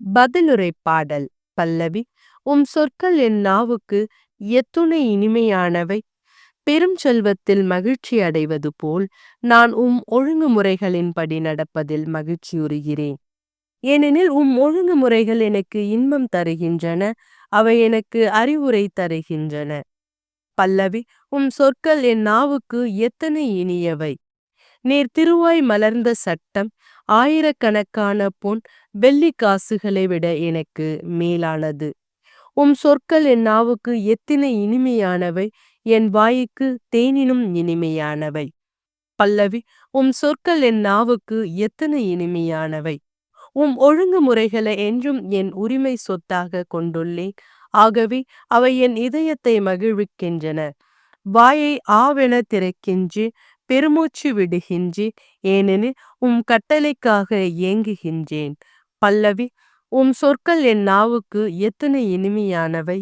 பதிலுரை பாடல். பல்லவி உம் சொற்கள் என் நாவுக்கு எத்துணை இனிமையானவை. பெரும் செல்வத்தில் மகிழ்ச்சி அடைவது போல் நான் உம் ஒழுங்குமுறைகளின்படி நடப்பதில் மகிழ்ச்சியுறுகிறேன் ஏனெனில் உம் ஒழுங்குமுறைகள் எனக்கு இன்பம் தருகின்றன அவை எனக்கு அறிவுரை தருகின்றன. பல்லவி உம் சொற்கள் என் நாவுக்கு எத்தனை இனியவை. நீர் திருவாய் மலர்ந்த சட்டம் ஆயிரக்கணக்கான பொன் வெள்ளி காசுகளை விட எனக்கு மேலானது. உம் சொற்கள் என் நாவுக்கு எத்தனை இனிமையானவை என் வாய்க்கு தேனினும் இனிமையானவை. பல்லவி உம் சொற்கள் என் நாவுக்கு எத்தனை இனிமையானவை. உம் ஒழுங்குமுறைகளை என்றும் என் உரிமை சொத்தாக கொண்டுள்ளேன். ஆகவே அவை என் இதயத்தை மகிழ்விக்கின்றன. வாயை ஆவென திறக்கின்றி பெருமூச்சு விடுகின்றி ஏனெனில் உம் கட்டளைக்காக ஏங்குகின்றேன். பல்லவி உம் சொற்கள் என் நாவுக்கு எத்தனை இனிமையானவை!